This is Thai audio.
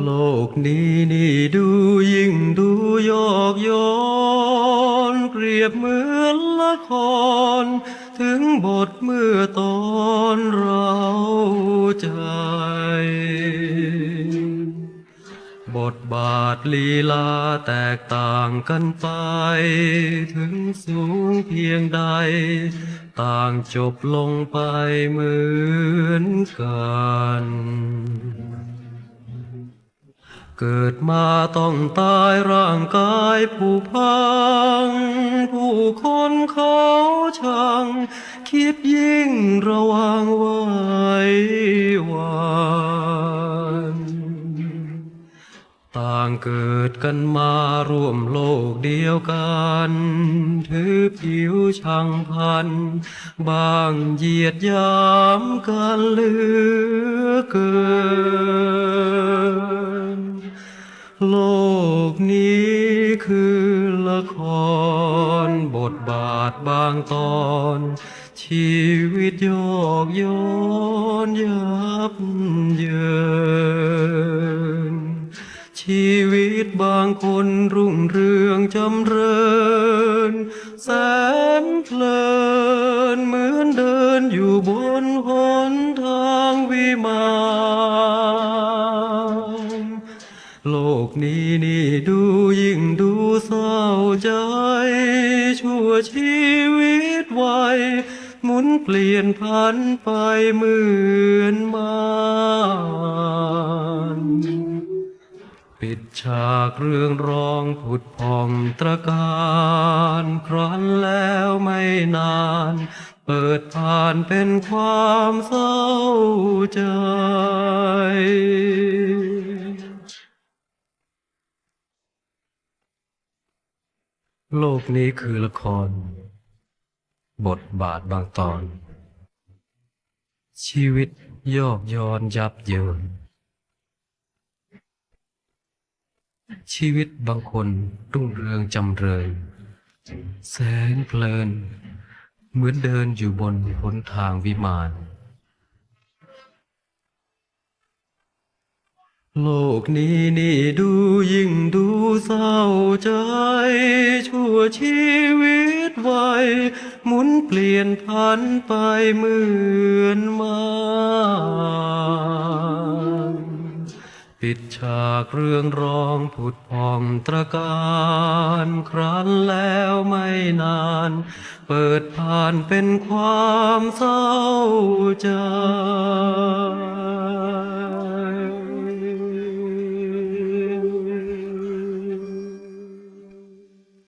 โลกนี้นี่ดูยิ่งดูยอกย้อนเปรียบเหมือนละคร ถึงบทเมื่อตอนเราใจ บทบาทลีลาแตกต่างกันไป ถึงสูงเพียงใด ต่างจบลงไปเหมือนกัน เกิดมาต้องตายร่างกายผู้พัง ผู้คนเขาชังคิดยิ่งระวังไว้วันต่างเกิดกันมาร่วมโลกเดียวกัน ถือผิวช่างพัน บางเหยียดยามกันเหลือเกิน กนี้คือละครบทบาทบางตอน ชีวิตโยกโยนยับเยิน ชีวิตบางคนรุ่งเรืองจำเริญ นี้นี่ดูยิ่งดูเศร้าใจ ชั่วชีวิตวัยหมุนเปลี่ยนพันไปเหมือนมานปิดฉากเรื่องร้องผุดพองตระการครั้นแล้วไม่นาน เปิดผ่านเป็นความเศร้าใจ โลกนี้คือละคร บทบาทบางตอน ชีวิตโยกย้อนยับเยิน ชีวิตบางคนรุ่งเรืองจำเริญ แสนเพลิน เหมือนเดินอยู่บนหนทางวิมาน โลกนี้นี่ดูยิ่งดูเศร้าใจ ชั่วชีวิตวัยหมุนเปลี่ยนพันไปเหมือนมาปิดฉากเรื่องร้องผุดพองตรการครั้นแล้วไม่นาน เปิดผ่านเป็นความเศร้าใจ